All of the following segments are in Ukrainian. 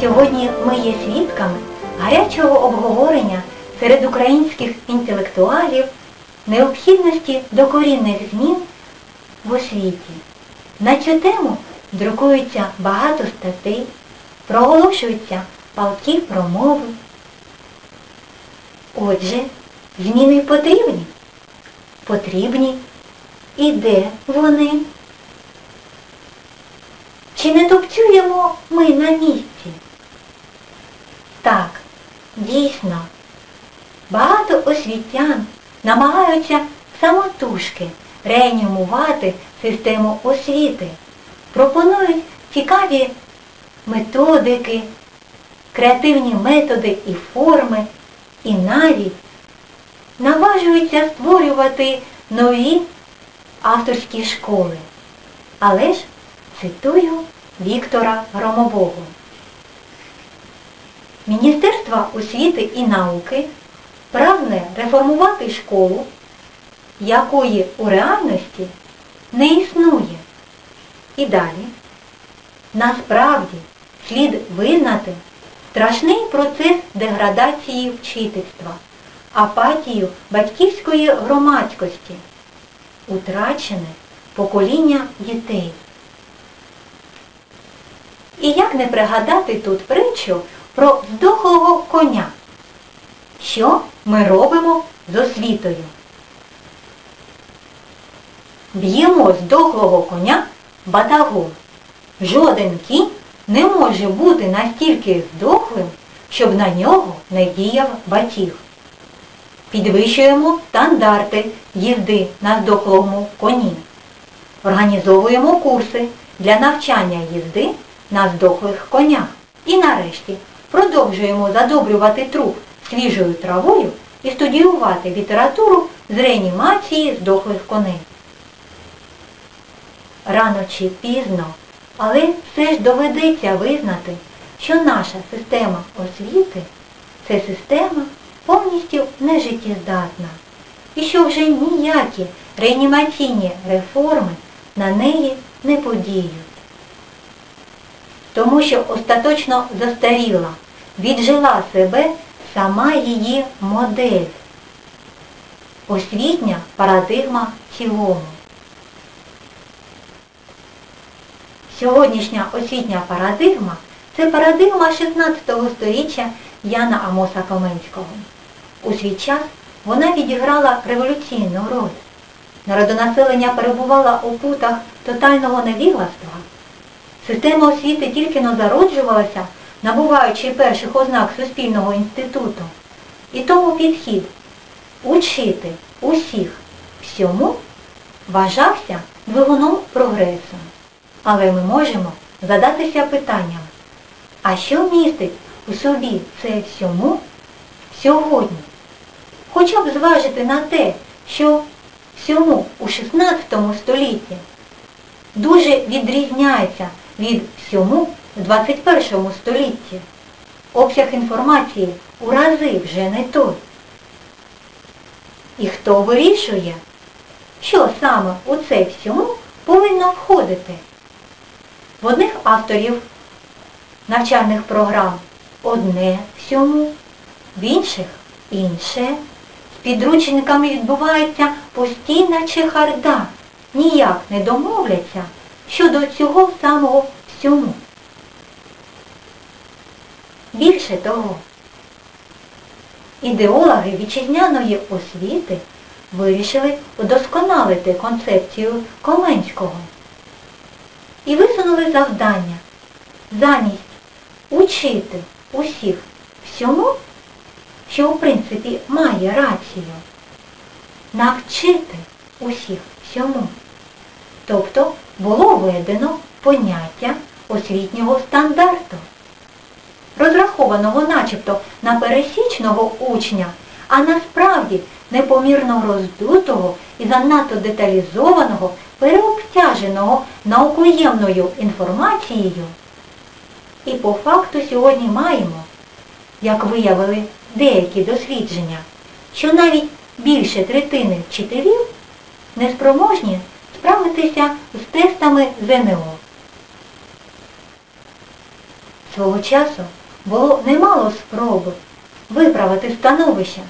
Сьогодні ми є свідками гарячого обговорення серед українських інтелектуалів необхідності докорінних змін в освіті. На цю тему друкується багато статей, проголошуються палкі промови. Отже, зміни потрібні? Потрібні. І де вони? Чи не топцюємо ми на місці? Так, дійсно, багато освітян намагаються самотужки реанімувати систему освіти, пропонують цікаві методики, креативні методи і форми, і навіть наважуються створювати нові авторські школи. Але ж цитую Віктора Громового. Міністерство освіти і науки прагне реформувати школу, якої у реальності не існує. І далі, насправді, слід визнати страшний процес деградації вчительства, апатію батьківської громадськості, утрачене покоління дітей. І як не пригадати тут притчу про здохлого коня? Що ми робимо з освітою? Б'ємо здохлого коня батагом. Жоден кінь не може бути настільки здохлим, щоб на нього не діяв батіг. Підвищуємо стандарти їзди на здохлому коні. Організовуємо курси для навчання їзди на здохлих конях. І нарешті продовжуємо задобрювати труп свіжою травою і студіювати літературу з реанімації здохлих коней. Рано чи пізно, але все ж доведеться визнати, що наша система освіти це система повністю нежиттєздатна і що вже ніякі реанімаційні реформи на неї не подіють. Тому що остаточно застаріла, віджила себе сама її модель, освітня парадигма цілому. Сьогоднішня освітня парадигма це парадигма 16-го століття Яна Амоса Каменського. У свій час вона відіграла революційну роль. Народонаселення перебувало у путах тотального невігластва. Система освіти тільки но зароджувалася, набуваючи перших ознак Суспільного інституту. І тому підхід учити усіх всьому вважався двигуном прогресу. Але ми можемо задатися питанням, а що містить у собі це всьому сьогодні? Хоча б зважити на те, що всьому у 16 столітті дуже відрізняється від всьому в 21 столітті. Обсяг інформації у рази вже не той. І хто вирішує, що саме у це всьому повинно входити? В одних авторів навчальних програм одне всьому, в інших інше. З підручниками відбувається постійна чехарда. Ніяк не домовляться щодо цього самого всьому. Більше того, ідеологи вітчизняної освіти вирішили удосконалити концепцію Коменського і висунули завдання замість учити усіх всьому, що в принципі має рацію, навчити усіх всьому. Тобто було введено поняття освітнього стандарту, розрахованого начебто на пересічного учня, а насправді непомірно роздутого і занадто деталізованого, переобтяженого наукоємною інформацією. І по факту сьогодні маємо, як виявили деякі дослідження, що навіть більше третини вчителів неспроможні справитися з тестами ЗНО. Свого часу було немало спроб виправити становище.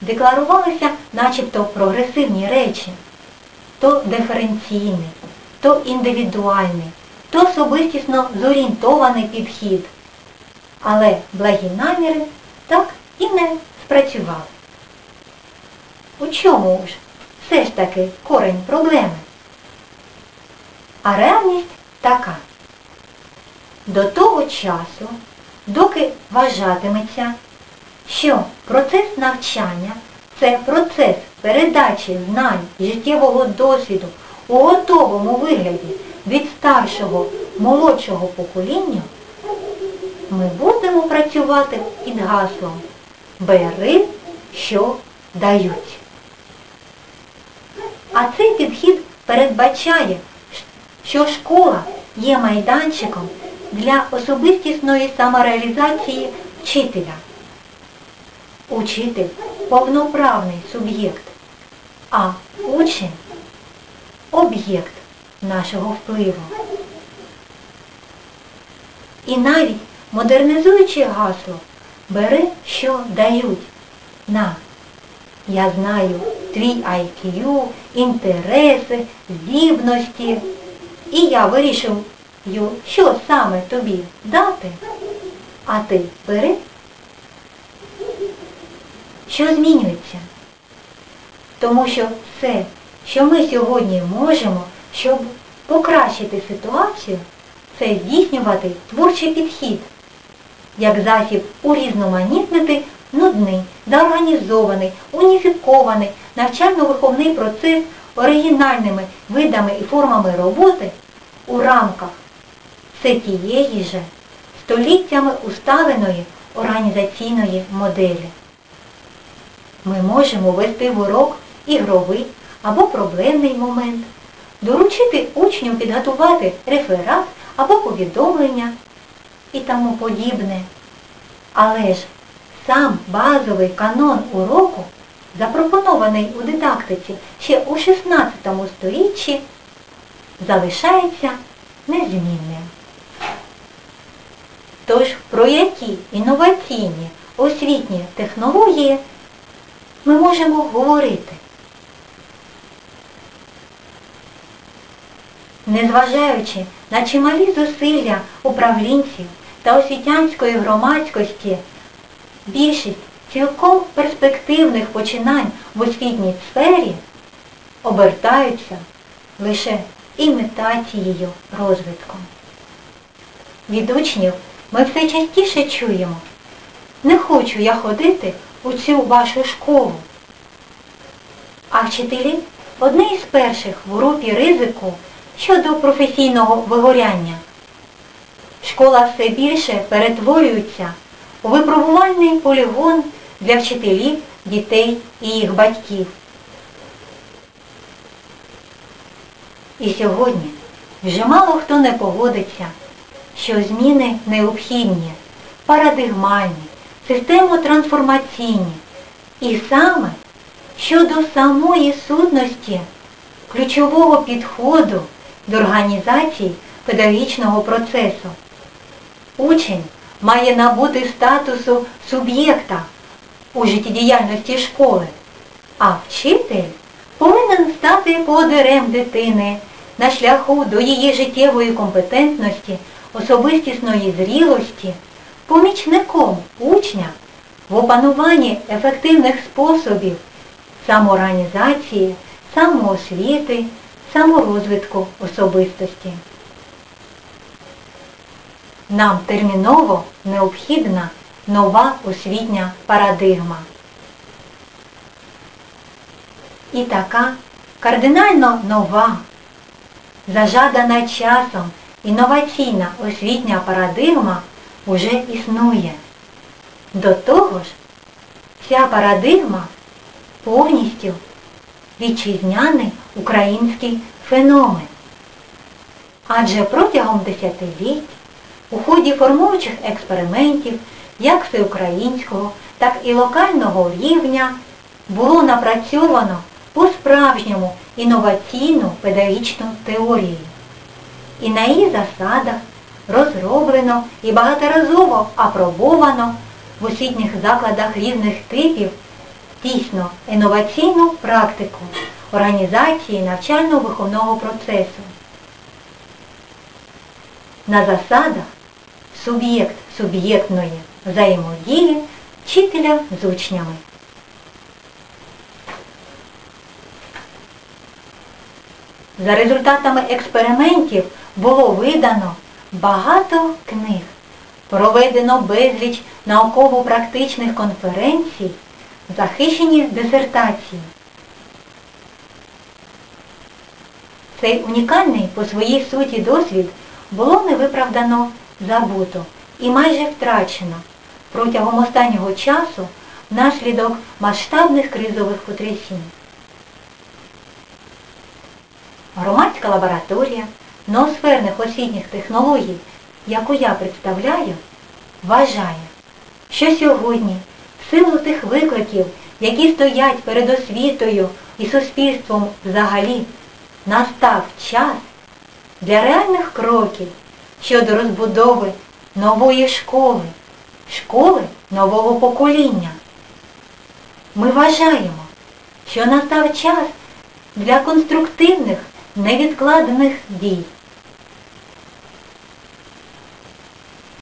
Декларувалися начебто прогресивні речі, то диференційний, то індивідуальний, то особистісно зорієнтований підхід. Але благі наміри так і не спрацювали. У чому ж все ж таки корень проблеми? А реальність така. До того часу, доки вважатиметься, що процес навчання це процес передачі знань життєвого досвіду у готовому вигляді від старшого молодшого покоління, ми будемо працювати під гаслом Бери, що дають. А цей підхід передбачає, що школа є майданчиком для особистісної самореалізації вчителя. Учитель повноправний суб'єкт, а учень об'єкт нашого впливу. І навіть модернізуючи гасло, бери, що дають на я знаю твій IQ, інтереси, здібності. І я вирішив, що саме тобі дати, а ти бери. Що змінюється? Тому що все, що ми сьогодні можемо, щоб покращити ситуацію, це здійснювати творчий підхід, як засіб урізноманітнити нудний, заорганізований, уніфікований навчально-виховний процес оригінальними видами і формами роботи у рамках все тієї же століттями усталеної організаційної моделі. Ми можемо вести в урок ігровий або проблемний момент, доручити учню підготувати реферат або повідомлення і тому подібне. Але ж сам базовий канон уроку, запропонований у дидактиці ще у 16 сторіччі, залишається незмінним. Тож про які інноваційні освітні технології ми можемо говорити? Незважаючи на чималі зусилля управлінців та освітянської громадськості, більшість цілком перспективних починань в освітній сфері обертаються лише імітацією розвитком. Від учнів ми все частіше чуємо, не хочу я ходити у цю вашу школу. А вчителі одне із перших в групі ризику щодо професійного вигоряння. Школа все більше перетворюється у випробувальний полігон для вчителів, дітей і їх батьків. І сьогодні вже мало хто не погодиться, що зміни необхідні, парадигмальні, системо-трансформаційні. І саме щодо самої сутності ключового підходу до організації педагогічного процесу. Учень має набути статусу суб'єкта у життєдіяльності школи, а вчитель повинен стати подерем дитини на шляху до її життєвої компетентності, особистісної зрілості, помічником учня в опануванні ефективних способів самоорганізації, самоосвіти, саморозвитку особистості. Нам терміново необхідна нова освітня парадигма. І така кардинально нова, зажадана часом інноваційна освітня парадигма уже існує. До того ж, ця парадигма повністю вітчизняний український феномен. Адже протягом десятиліть у ході формуючих експериментів як всеукраїнського, так і локального рівня було напрацьовано по-справжньому інноваційну педагогічну теорію. І на її засадах розроблено і багаторазово апробовано в освітніх закладах різних типів дійсно інноваційну практику організації навчально-виховного процесу. На засадах суб'єкт суб'єктної взаємодії вчителя з учнями. За результатами експериментів було видано багато книг, проведено безліч науково-практичних конференцій, захищені дисертації. Цей унікальний по своїй суті досвід було невиправдано забуто і майже втрачено протягом останнього часу внаслідок масштабних кризових потрясінь. Громадська лабораторія ноосферних освітніх технологій, яку я представляю, вважає, що сьогодні, в силу тих викликів, які стоять перед освітою і суспільством взагалі, настав час для реальних кроків щодо розбудови нової школи, школи нового покоління. Ми вважаємо, що настав час для конструктивних невідкладених дій.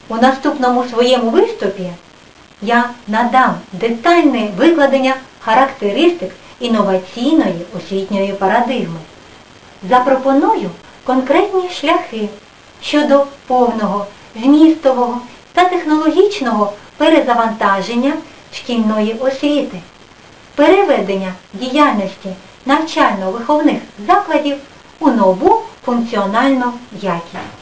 У наступному своєму виступі я надам детальне викладення характеристик інноваційної освітньої парадигми. Запропоную конкретні шляхи щодо повного, змістового та технологічного перезавантаження шкільної освіти, переведення діяльності навчально-виховних закладів у нову функціональну якість.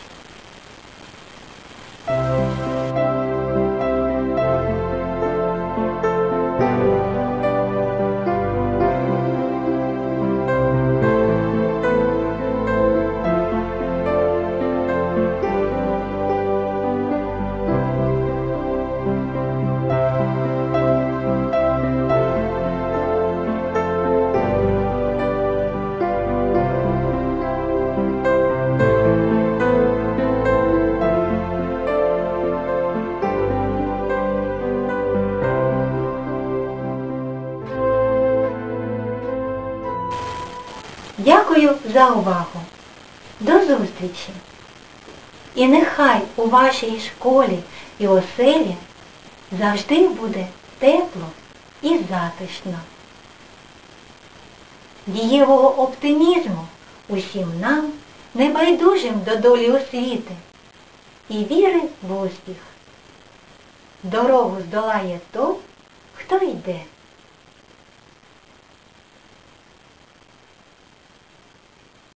За увагу. До зустрічі! І нехай у вашій школі і оселі завжди буде тепло і затишно. Дієвого оптимізму усім нам, небайдужим до долі освіти, і віри в успіх. Дорогу здолає той, хто йде.